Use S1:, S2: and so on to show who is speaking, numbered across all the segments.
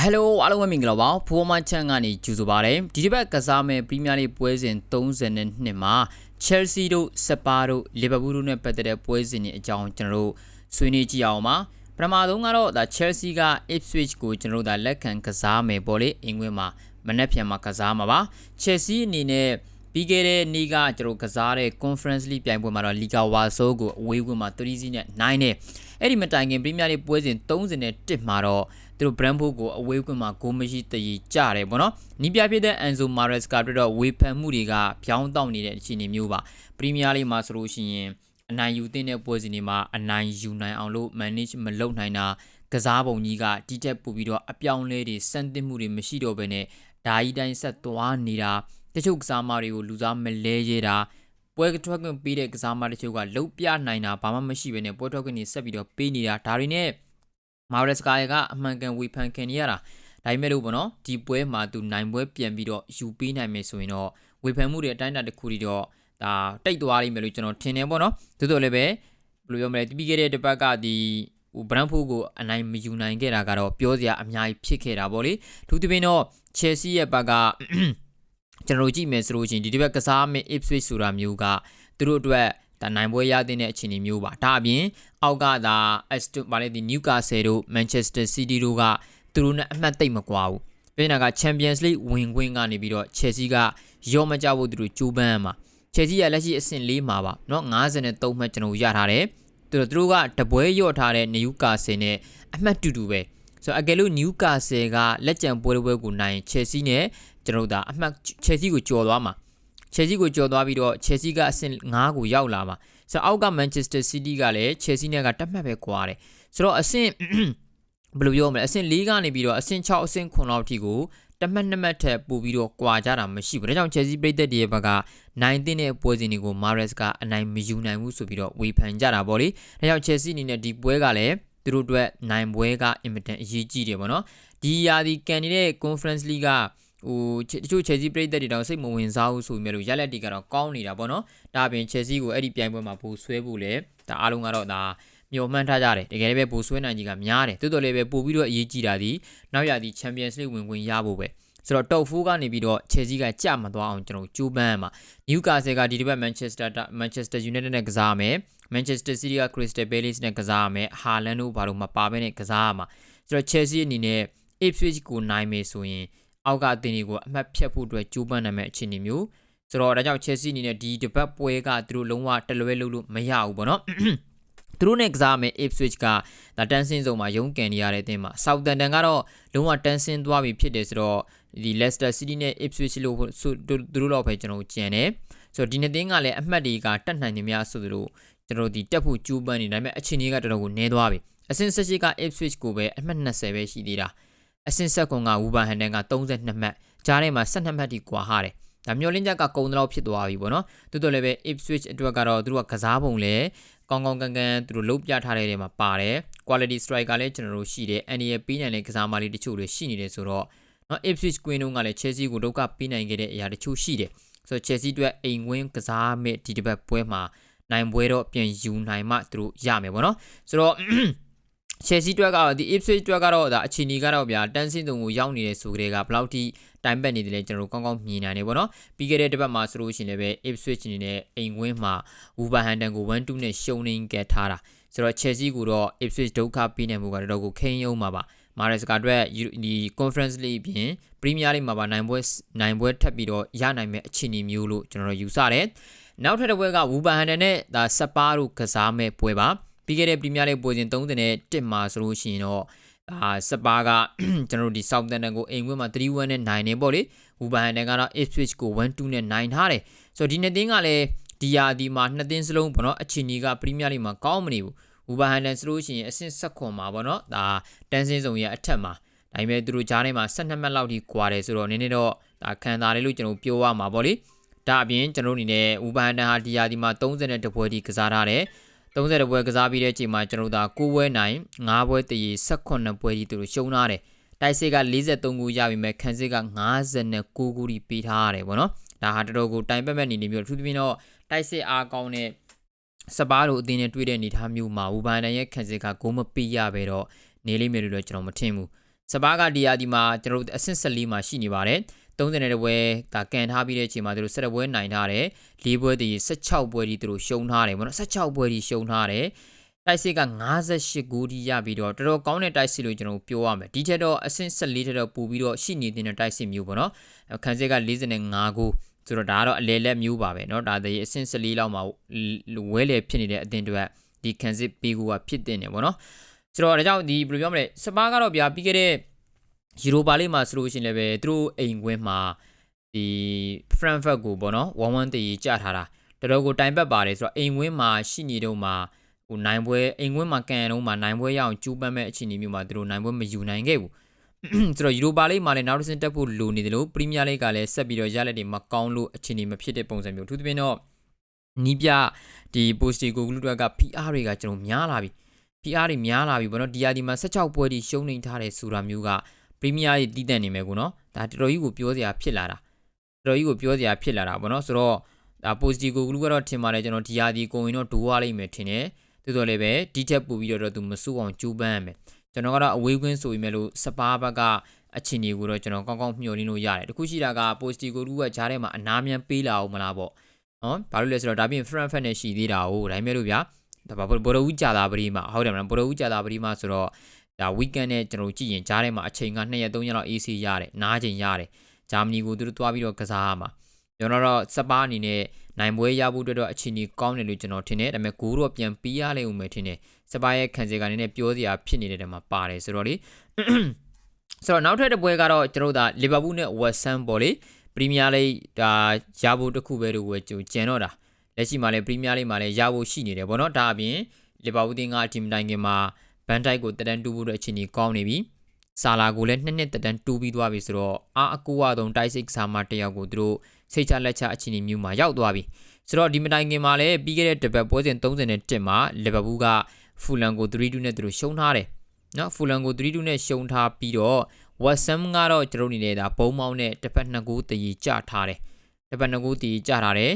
S1: ဟယ်လိုအားလုံးပဲမင်္ဂလာပါဖိုးမချန်ကနေကြိုဆိုပါရစေဒီတစ်ပတ်ကစားမဲ့ပရီးမီးယားလိပွဲစဉ်32မှာ Chelsea တို့ Spurs တို့ Liverpool တို့နဲ့ပတ်သက်တဲ့ပွဲစဉ်တွေအကြောင်းကျွန်တော်တို့ဆွေးနွေးကြည့်အောင်ပါပထမဆုံးကတော့ဒါ Chelsea က Ipswich ကိုကျွန်တော်တို့ဒါလက်ခံကစားမယ်ပေါ့လေအင်္ဂွင်းမှာမနေ့ပြန်မှာကစားမှာပါ Chelsea အနေနဲ့ပြီးခဲ့တဲ့နေ့ကကျွန်တော်ကစားတဲ့ Conference League ပြိုင်ပွဲမှာတော့ Liga Warsaw ကိုအဝေးကွင်းမှာ3စီးနဲ့နိုင်တယ်အဲ့ဒီမတိုင်ခင် Premier League ပွဲစဉ်31မှာတော့ သူတို့ Brentford ကိုအဝေးကွင်းမှာဂိုးမရှိတည်ကြတယ်ပေါ့နော်။နီးပြဖြစ်တဲ့ Enzo Maresca အတွက်တော့ဝေဖန်မှုတွေကပြောင်းတောက်နေတဲ့အခြေအနေမျိုးပါ။ Premier League မှာဆိုလို့ရှိရင်အနိုင်ယူတဲ့ပွဲစဉ်တွေမှာအနိုင်ယူနိုင်အောင်လို့ manage မလုပ်နိုင်တာကစားပုံကြီးကတိတက်ပူပြီးတော့အပြောင်းလဲတွေစမ်းသစ်မှုတွေမရှိတော့ဘဲနဲ့ဓာကြီးတိုင်းဆက်သွားနေတာတချို့ကစားမတွေကိုလူစားမလဲရဲတာပွဲထွက်ခွင့်ပေးတဲ့ကစားမတချို့ကလုတ်ပြနိုင်တာဘာမှမရှိဘဲနဲ့ပွဲထွက်ခွင့်တွေဆက်ပြီးတော့ပေးနေတာဒါတွေနဲ့ မာရက်စကာယကအမှန်ကန်ဝေဖန်ခံနေရတာဒါပေမဲ့လို့ပေါ့နော်ဒီပွဲမှာသူနိုင်ပွဲပြန်ပြီးတော့ယူပေးနိုင်မယ်ဆိုရင်တော့ဝေဖန်မှုတွေအတိုင်းအတာတစ်ခုတည်းတော့ဒါတိတ်သွားလိမ့်မယ်လို့ကျွန်တော်ထင်တယ်ပေါ့နော်သို့တော်လည်းပဲဘယ်လိုပြောမလဲပြီးခဲ့တဲ့တစ်ပတ်ကဒီဟိုဘရန်ဖိုးကိုအနိုင်မယူနိုင်ခဲ့တာကတော့ပြောစရာအများကြီးဖြစ်ခဲ့တာပေါ့လေသူတပင်းတော့ချယ်ဆီရဲ့ဘက်ကကျွန်တော်ကြည့်မယ်ဆိုလို့ရှိရင်ဒီတစ်ပတ်ကစားမယ့် Ipswich ဆိုတာမျိုးကသူတို့အတွက် ဒါနိုင်ပွဲရတဲ့အခြေအနေမျိုးပါဒါအပြင်အောက်ကသာ Aston ဗာလေဒီ Newcastle တို့ Manchester City တို့ကသူတို့နဲ့အမှတ်သိမ့်မကွာဘူးပြင်နာက Champions League ဝင်ခွင့်ကနေပြီးတော့ Chelsea ကရောမကြဖို့သူတို့ကြိုးပမ်းမှာ Chelsea ကလက်ရှိအဆင့်၄မှာပါเนาะ53မှတ်ကျွန်တော်ရထားတယ်သူတို့သူတို့ကတပွဲရော့ထားတဲ့ Newcastle နဲ့အမှတ်တူတူပဲဆိုတော့အကယ်လို့ Newcastle ကလက်ကျန်ပွဲတစ်ပွဲကိုနိုင် Chelsea နဲ့ကျွန်တော်တို့ဒါအမှတ် Chelsea ကိုကျော်သွားမှာ Chelsea ကိုကျော်သွားပြီးတော့ Chelsea ကအဆင့်5ကိုရောက်လာမှာဆိုတော့အောက်က Manchester City ကလည်း Chelsea နဲ့ကတက်မှတ်ပဲကွာတယ်ဆိုတော့အဆင့်ဘယ်လိုပြောမလဲအဆင့်၄ကနေပြီးတော့အဆင့်6အဆင့်9လောက်ထိကိုတမတ်နမတ်ထက်ပို့ပြီးတော့ကွာကြတာမရှိဘူးဒါကြောင့် Chelsea ပြည်သက်တည်းရဲ့ဘက်ကနိုင်တဲ့ပွဲစဉ်တွေကို Mahrez ကအနိုင်မယူနိုင်ဘူးဆိုပြီးတော့ဝေဖန်ကြတာပေါ့လေဒါကြောင့် Chelsea အနေနဲ့ဒီပွဲကလည်းသူတို့အတွက်နိုင်ပွဲကအင်မတန်အရေးကြီးတယ်ပေါ့နော်ဒီယာဒီကန်နေတဲ့ Conference League က ဟိုတချို့ Chelsea ပြည်သက်တွေတော့စိတ်မဝင်စားဘူးဆိုပေမဲ့လို့ရလက်တီကတော့ကောင်းနေတာပေါ့နော်ဒါအပြင် Chelsea ကိုအဲ့ဒီပြိုင်ပွဲမှာပိုဆွဲဖို့လဲဒါအားလုံးကတော့ဒါမျှော်မှန်းထားကြတယ်တကယ်လည်းပဲပိုဆွဲနိုင်ကြီးကများတယ်တိုးတော်လည်းပဲပို့ပြီးတော့အရေးကြီးတာဒီနောက်ရသည့် Champions League ဝင်ခွင့်ရဖို့ပဲဆိုတော့ top 4ကနေပြီးတော့ Chelsea ကကြမသွားအောင်ကျွန်တော်ကြိုးပမ်းရမှာ Newcastle ကဒီတစ်ပတ် Manchester Manchester United နဲ့ကစားမယ် Manchester City က Crystal Palace နဲ့ကစားရမယ် Haaland တို့ဘာလို့မပါဘဲနဲ့ကစားရမှာဆိုတော့ Chelsea အနေနဲ့ Ipswich ကိုနိုင်မယ်ဆိုရင် အောက်ကအသင်းတွေကိုအမှတ်ဖြတ်ဖို့အတွက်ကြိုးပမ်းနိုင်မယ့်အခြေအနေမျိုးဆိုတော့ဒါကြောင့် Chelsea အနေနဲ့ဒီတပတ်ပွဲကသူတို့လုံးဝတလွဲလုပ်လို့မရဘူးပေါ့နော်သူတို့နဲ့ကစားမယ် Ipswich ကဒါတန်းစင်းစုံမှာရုန်းကန်နေရတဲ့အသင်းမှာ Southampton ကတော့လုံးဝတန်းစင်းသွားပြီဖြစ်တယ်ဆိုတော့ဒီ Leicester City နဲ့ Ipswich လို့သူတို့တော့ပဲကျွန်တော်ကြံတယ်ဆိုတော့ဒီနှစ်သင်းကလည်းအမှတ်တွေကတက်နိုင်နေများဆိုသလိုကျွန်တော်ဒီတက်ဖို့ကြိုးပမ်းနေဒါပေမဲ့အခြေအနေကတော်တော်ကိုနည်းသွားပြီအဆင့်၁၈က Ipswich ကိုပဲအမှတ်20ပဲရှိသေးတာ အဆင့်ဆက်ကွန်ကဝူဘန်ဟန်ဒန်က32မှတ်ကြားထဲမှာ12မှတ်ထိကွာဟာတယ်ဒါမျိုးလင်းချက်ကကုံတော့ဖြစ်သွားပြီပေါ့နော်တိုးတော်လည်းပဲ Ipswich အတွက်ကတော့သူတို့ကကစားပုံလဲကောင်းကောင်းကန်ကန်သူတို့လုံးပြထားတဲ့နေရာမှာပါတယ် quality striker လည်းကျွန်တော်တို့ရှိတယ် NDA ပေးနိုင်တဲ့ကစားမလေးတချို့တွေရှိနေတယ်ဆိုတော့နော် Ipswich Queen တို့ကလည်း Chelsea ကိုဒုက္ခပေးနိုင်ခဲ့တဲ့အရာတချို့ရှိတယ်ဆိုတော့ Chelsea အတွက်အိမ်ဝင်းကစားမဲ့ဒီတစ်ပတ်ပွဲမှာနိုင်ပွဲတော့ပြန်ယူနိုင်မှသူတို့ရမယ်ပေါ့နော်ဆိုတော့ Chelsea တွက်ကတော့ဒီ Ipswich တွက်ကတော့ဒါအခြေအနေကတော့ဗျာတန်းစင်းတုံကိုရောက်နေတဲ့ဆိုကြတဲ့ကဘယ်လောက်ထိတိုင်ပတ်နေတယ်လဲကျွန်တော်တို့ကောင်းကောင်းမြင်နိုင်တယ်ပေါ့နော်ပြီးခဲ့တဲ့တစ်ပတ်မှာဆိုလို့ရှိရင်လည်းပဲ Ipswich အနေနဲ့အိမ်ဝင်းမှာ Wolverhampton ကို1-2နဲ့ရှုံးနေခဲ့ထားတာဆိုတော့ Chelsea ကိုတော့ Ipswich ဒုက္ခပေးနိုင်မှုကတော့တော်ကိုခိန်းယုံမှာပါမာရက်စကာအတွက်ဒီ Conference League ပြင် Premier League မှာပါနိုင်ပွဲနိုင်ပွဲထပ်ပြီးတော့ရနိုင်မဲ့အခြေအနေမျိုးလို့ကျွန်တော်တို့ယူဆတယ်နောက်ထပ်တစ်ပွဲက Wolverhampton နဲ့ဒါစပါးတို့ကစားမဲ့ပွဲပါ ပြီးခဲ့တဲ့ပရီးမီးယားလိပွဲစဉ်31မှာဆိုလို့ရှိရင်တော့အာစပါးကကျွန်တော်တို့ဒီ Southampton ကိုအိမ်ဝင်းမှာ3-1နဲ့နိုင်နေပေါ့လေဝူဘန်ဟန်တန်ကတော့ Ipswich ကို1-2နဲ့နိုင်ထားတယ်ဆိုတော့ဒီနှစ်သင်းကလည်းဒီယာဒီမှာနှစ်သင်းစလုံးပေါ့နော်အခြေအနေကပရီးမီးယားလိမှာကောင်းမနေဘူးဝူဘန်ဟန်တန်ဆိုလို့ရှိရင်အဆင့်ဆက်ခွန်မှာပေါ့နော်ဒါတန်းစင်းစုံရဲ့အထက်မှာဒါပေမဲ့သူတို့ကြားထဲမှာ12မှတ်လောက်ထိကွာတယ်ဆိုတော့နည်းနည်းတော့ဒါခံစားတယ်လို့ကျွန်တော်ပြောရမှာပေါ့လေဒါအပြင်ကျွန်တော်အနေနဲ့ဝူဘန်ဟန်တန်ဟာဒီယာဒီမှာ30တပွဲထိကစားထားတယ် 30ပွဲကစားပြီးတဲ့အချိန်မှာကျွန်တော်တို့ဒါ9ပွဲနိုင်9ပွဲတည်18ပွဲကြီးသူတို့ရှုံးထားတယ်တိုက်စစ်က43ခုရပြီမဲ့ခန်းစစ်က59ခုထိပေးထားရတယ်ဗောနော်ဒါဟာတော်တော်ကိုတိုင်ပတ်မဲ့နေနေမျိုးထူးထူးတော့တိုက်စစ်အားကောင်းတဲ့စပါးတို့အတင်းနဲ့တွေ့တဲ့အနေထားမျိုးမှာဝူဘန်တန်ရဲ့ခန်းစစ်ကဂိုးမပေးရပဲတော့နေလိမ့်မယ်လို့တော့ကျွန်တော်မထင်ဘူးစပါးကဒီယာဒီမှာကျွန်တော်တို့အဆင့်14မှာရှိနေပါတယ် 30တဲ့ပွဲဒါကန်ထားပြီးတဲ့အချိန်မှာသူတို့17ပွဲနိုင်ထားတယ်၄ပွဲတည်း16ပွဲဒီသူတို့ရှုံးထားတယ်ဗောနော်16ပွဲဒီရှုံးထားတယ်တိုက်စစ်က58ဂိုးဒီရပြီးတော့တော်တော်ကောင်းတဲ့တိုက်စစ်လို့ကျွန်တော်ပြောရမယ်ဒီထက်တော့အဆင့်14ထက်တော့ပိုပြီးတော့ရှိနေတဲ့တိုက်စစ်မျိုးပေါ့နော်ခန်းစစ်က45ဂိုးဆိုတော့ဒါကတော့အလေလက်မျိုးပါပဲเนาะဒါတည်းအဆင့်14လောက်မှာဝဲလေဖြစ်နေတဲ့အတင်းတွေဒီခန်းစစ်ပေးကူကဖြစ်တင်နေပေါ့နော်ဆိုတော့ဒါကြောင့်ဒီဘယ်လိုပြောမလဲစပါးကတော့ဗျာပြီးခဲ့တဲ့ ယူရိုပါလေးမှာဆိုလို့ရှိရင်လည်းပဲသူတို့အိမ်ကွင်းမှာဒီ Frankfurt ကိုပေါ့နော်1-1တည်ကြထားတာတော်တော်ကိုတိုင်ပတ်ပါတယ်ဆိုတော့အိမ်ကွင်းမှာရှိနေတော့မှာဟိုနိုင်ပွဲအိမ်ကွင်းမှာကန်တော့မှာနိုင်ပွဲရအောင်ကျူးပန်းမဲ့အခြေအနေမျိုးမှာသူတို့နိုင်ပွဲမယူနိုင်ခဲ့ဘူးဆိုတော့ယူရိုပါလိမှာလည်းနောက်တစ်ဆင့်တက်ဖို့လိုနေတယ်လို့ပရီးမီးယားလိကလည်းဆက်ပြီးတော့ရလက်တွေမကောင်းလို့အခြေအနေမဖြစ်တဲ့ပုံစံမျိုးသူသဖြင့်တော့နီးပြဒီပိုစတီကိုဂလူတွက်က PR တွေကကျွန်တော်များလာပြီ PR တွေများလာပြီဗောနော်ဒီယာဒီမှာ16ပွဲဒီရှုံးနေထားတယ်ဆိုတာမျိုးက ပရီးမီးယားကြီးတည်တံ့နေမယ်ကိုနော်ဒါတော်တော်ကြီးကိုပြောစရာဖြစ်လာတာတော်တော်ကြီးကိုပြောစရာဖြစ်လာတာဗောနော်ဆိုတော့ဒါပိုစတီကိုဂလူကတော့ထင်ပါတယ်ကျွန်တော်ဒီယာဒီကိုရင်တော့ဒိုးရလိမ့်မယ်ထင်တယ်တိုးတော်လည်းပဲဒီထက်ပိုပြီးတော့သူမစိုးအောင်ကြိုးပမ်းရမယ်ကျွန်တော်ကတော့အဝေးကွင်းဆိုပေမဲ့လို့စပါးဘက်ကအချင်းကြီးကိုတော့ကျွန်တော်ကောင်းကောင်းမျှော်လင့်လို့ရတယ်တခုရှိတာက post ကိုလူကဂျားထဲမှာအနာမြန်ပေးလာအောင်မလားပေါ့နော်ဘာလို့လဲဆိုတော့ဒါပြင် front fat နဲ့ရှိသေးတာကိုဒါပေမဲ့လို့ဗျာဒါဘာဘော်ရဦးကြာတာပရိမှာဟုတ်တယ်မလားဘော်ရဦးကြာတာပရိမှာဆိုတော့ ဒါ weekend နဲ့ကျွန်တော်ကြည့်ရင်ဂျားထဲမှာအချိန်က2ရက်3ရက်လောက် AC ရတယ်နားချိန်ရတယ်ဂျာမနီကိုသူတို့တွားပြီးတော့ကစားရမှာကျွန်တော်တော့စပါးအနေနဲ့နိုင်ပွဲရဖို့အတွက်တော့အချိန်ကြီးကောင်းတယ်လို့ကျွန်တော်ထင်တယ်ဒါပေမဲ့ဂိုးတော့ပြန်ပေးရလိမ့်ဦးမယ်ထင်တယ်စပါးရဲ့ခံစီကနေနဲ့ပြောစရာဖြစ်နေတဲ့တဲမှာပါတယ်ဆိုတော့လေဆိုတော့နောက်ထပ်တစ်ပွဲကတော့ကျွန်တော်တို့ဒါလီဗာပူးနဲ့ဝက်ဆမ်ပေါ့လေပရီးမီးယားလိဒါရဖို့တစ်ခုပဲလို့ဝယ်ကြကျန်တော့တာလက်ရှိမှာလည်းပရီးမီးယားလိမှာလည်းရဖို့ရှိနေတယ်ပေါ့နော်ဒါအပြင်လီဗာပူးတင်းကဒီမတိုင်ခင်မှာ ဘန်တိုက်ကိုတက်တန်းတူဖို့အတွက်အချိန်ကြီးကောင်းနေပြီဆာလာကိုလည်းနှစ်နှစ်တက်တန်းတူပြီးသွားပြီဆိုတော့အာအကူအဆုံးတိုက်စိတ်ဆာမတယောက်ကိုသူတို့စိတ်ချလက်ချအချိန်ကြီးမျိုးမှာရောက်သွားပြီဆိုတော့ဒီမတိုင်ခင်မှာလည်းပြီးခဲ့တဲ့တပတ်ပွဲစဉ်31မှာလီဗာပူးကဖူလန်ကို3-2နဲ့သူတို့ရှုံးထားတယ်နော်ဖူလန်ကို3-2နဲ့ရှုံးထားပြီးတော့ဝက်ဆမ်ကတော့ကျွန်တော်အနေနဲ့ဒါဘုံမောင်းနဲ့တစ်ဖက်နှစ်ကူတည်ကြထားတယ်တစ်ဖက်နှစ်ကူတည်ကြထားတယ်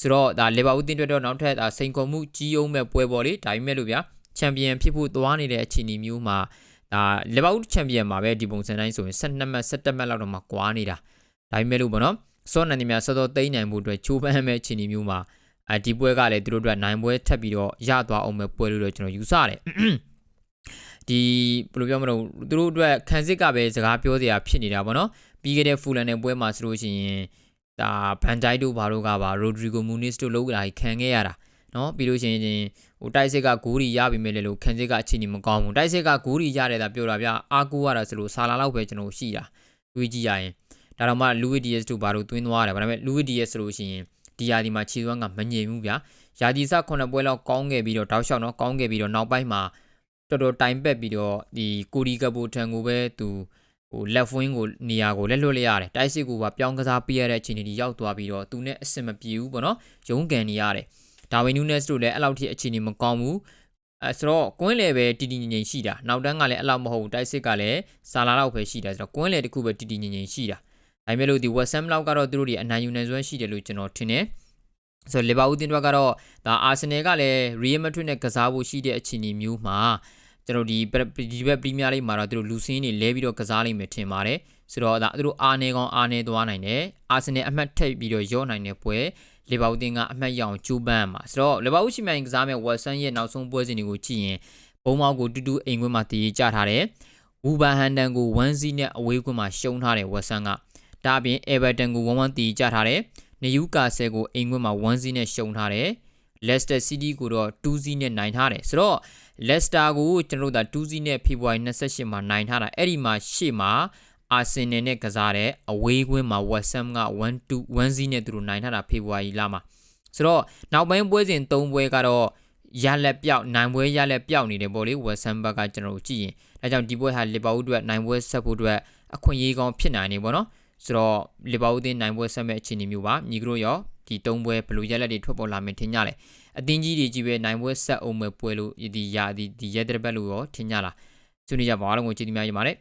S1: ဆိုတော့ဒါလီဗာပူးတင်တွက်တော့နောက်ထပ်ဒါစိန်ခေါ်မှုကြီးအောင်မဲ့ပွဲပေါ်လေဒါပေမဲ့လို့ဗျာ ချန်ပီယံဖြစ်ဖို့သွားနေတဲ့အခြေအနေမျိုးမှာဒါလီဗာပူးချန်ပီယံမှာပဲဒီပုံစံတိုင်းဆိုရင်12မှတ်17မှတ်လောက်တော့မှကွာနေတာဒါပေမဲ့လို့ပေါ့နော်စောနန်နေများစောစောသိမ်းနိုင်မှုအတွက်ချိုးပမ်းမဲ့အခြေအနေမျိုးမှာအဲဒီပွဲကလည်းသူတို့အတွက်နိုင်ပွဲထပ်ပြီးတော့ရသွားအောင်မဲ့ပွဲလို့တော့ကျွန်တော်ယူဆတယ်ဒီဘယ်လိုပြောမလို့သူတို့အတွက်ခံစစ်ကပဲစကားပြောစရာဖြစ်နေတာပေါ့နော်ပြီးခဲ့တဲ့ဖူလန်နဲ့ပွဲမှာဆိုလို့ရှိရင်ဒါဘန်ဂျိုက်တို့ဘာတို့ကပါရိုဒရီဂိုမူနစ်တို့လောက်လာခံခဲ့ရတာနော်ပြီးလို့ရှိရင် ဟိုတိုက်စစ်ကဂိုးရီရပြီမဲ့လေလို့ခံစစ်ကအခြေအနေမကောင်းဘူးတိုက်စစ်ကဂိုးရီရတယ်တာပြောတာဗျအာကူရတာဆိုလို့ဆာလာလောက်ပဲကျွန်တော်ရှိတာတွေးကြည့်ရရင်ဒါတော့မှလူဝီဒီယက်တို့ဘာတို့တွင်းသွားတယ်ဒါပေမဲ့လူဝီဒီယက်ဆိုလို့ရှိရင်ဒီယာဒီမှာခြေစွမ်းကမငြိမ်ဘူးဗျာယာဒီစ9ပွဲလောက်ကောင်းခဲ့ပြီးတော့တောက်လျှောက်တော့ကောင်းခဲ့ပြီးတော့နောက်ပိုင်းမှာတော်တော်တိုင်ပက်ပြီးတော့ဒီကိုရီကပိုထံကိုပဲသူဟိုလက်ဖဝင်းကိုနေရာကိုလက်လွတ်လိုက်ရတယ်တိုက်စစ်ကိုပါပြောင်းကစားပေးရတဲ့အခြေအနေကြီးရောက်သွားပြီးတော့သူနဲ့အဆင်မပြေဘူးပေါ့နော်ရုန်းကန်နေရတယ် ဒါဝင်နူးနက်စ်တို့လည်းအဲ့လောက်ထိအခြေအနေမကောင်းဘူးအဲဆိုတော့ကွင်းလေပဲတည်တည်ငြိမ်ငြိမ်ရှိတာနောက်တန်းကလည်းအဲ့လောက်မဟုတ်ဘူးတိုက်စစ်ကလည်းစာလာလောက်ပဲရှိတာဆိုတော့ကွင်းလေတစ်ခုပဲတည်တည်ငြိမ်ငြိမ်ရှိတာဒါပေမဲ့လို့ဒီ WhatsApp လောက်ကတော့သူတို့တွေအနိုင်ယူနိုင်စွမ်းရှိတယ်လို့ကျွန်တော်ထင်တယ်ဆိုလီဗာပူးတင်တွက်ကတော့ဒါအာဆင်နယ်ကလည်း Real Madrid နဲ့ကစားဖို့ရှိတဲ့အခြေအနေမျိုးမှာကျွန်တော်ဒီဒီဘက်ပရီးမီးယားလိမှာတော့သူတို့လူစင်းတွေလဲပြီးတော့ကစားလိမ့်မယ်ထင်ပါတယ်ဆိုတော့ဒါသူတို့အာနေကောင်အာနေသွားနိုင်တယ်အာဆင်နယ်အမှတ်ထိပ်ပြီးတော့ရော့နိုင်တဲ့ပွဲ လီဗာပူးတင်ကအမှတ်ရအောင်ကျိုးပန်းမှာဆိုတော့လီဗာပူးရှိမှန်ကစားမဲ့ဝက်ဆန်ရဲ့နောက်ဆုံးပွဲစဉ်တွေကိုကြည့်ရင်ဘုံမောက်ကိုတူတူအိမ်ခွင်းမှာတည်ကြထားတယ်ဝူဘန်ဟန်တန်ကို1စီနဲ့အဝေးကွင်းမှာရှုံးထားတယ်ဝက်ဆန်ကဒါအပြင်အေဗာတန်ကို1-1တည်ကြထားတယ်နယူကာဆယ်ကိုအိမ်ခွင်းမှာ1-0နဲ့ရှုံးထားတယ်လက်စတာစီးတီးကိုတော့2-0နဲ့နိုင်ထားတယ်ဆိုတော့လက်စတာကိုကျွန်တော်တို့က2-0နဲ့ဖေဖော်ဝါရီ28မှာနိုင်ထားတာအဲ့ဒီမှာရှေ့မှာ အာဆင်နယ်နဲ့ကစားတဲ့အဝေးကွင်းမှာဝက်ဆမ်က1-2 1-0နဲ့သူတို့နိုင်ထားတာဖေဖော်ဝါရီလမှာဆိုတော့နောက်ပိုင်းပွဲစဉ်3ပွဲကတော့ရလက်ပြောက်နိုင်ပွဲရလက်ပြောက်နေတယ်ပေါ့လေဝက်ဆမ်ဘက်ကကျွန်တော်တို့ကြည့်ရင်အဲကြောင့်ဒီပွဲဟာလီဗာပူးအတွက်နိုင်ပွဲဆက်ဖို့အတွက်အခွင့်အရေးကောင်းဖြစ်နိုင်နေပေါ့နော်ဆိုတော့လီဗာပူးအသင်းနိုင်ပွဲဆက်မဲ့အခြေအနေမျိုးပါညီကတို့ရောဒီ၃ပွဲဘယ်လိုရက်လက်တွေထွက်ပေါ်လာမယ်ထင်ကြလဲအသင်းကြီးတွေကြီးပဲနိုင်ပွဲဆက်အောင်မဲ့ပွဲလို့ဒီရာဒီဒီရက်တဲ့ဘက်လို့ရောထင်ကြလားဆွေးနွေးကြပါအားလုံးကိုကျေးဇူးများတင်ပါတယ်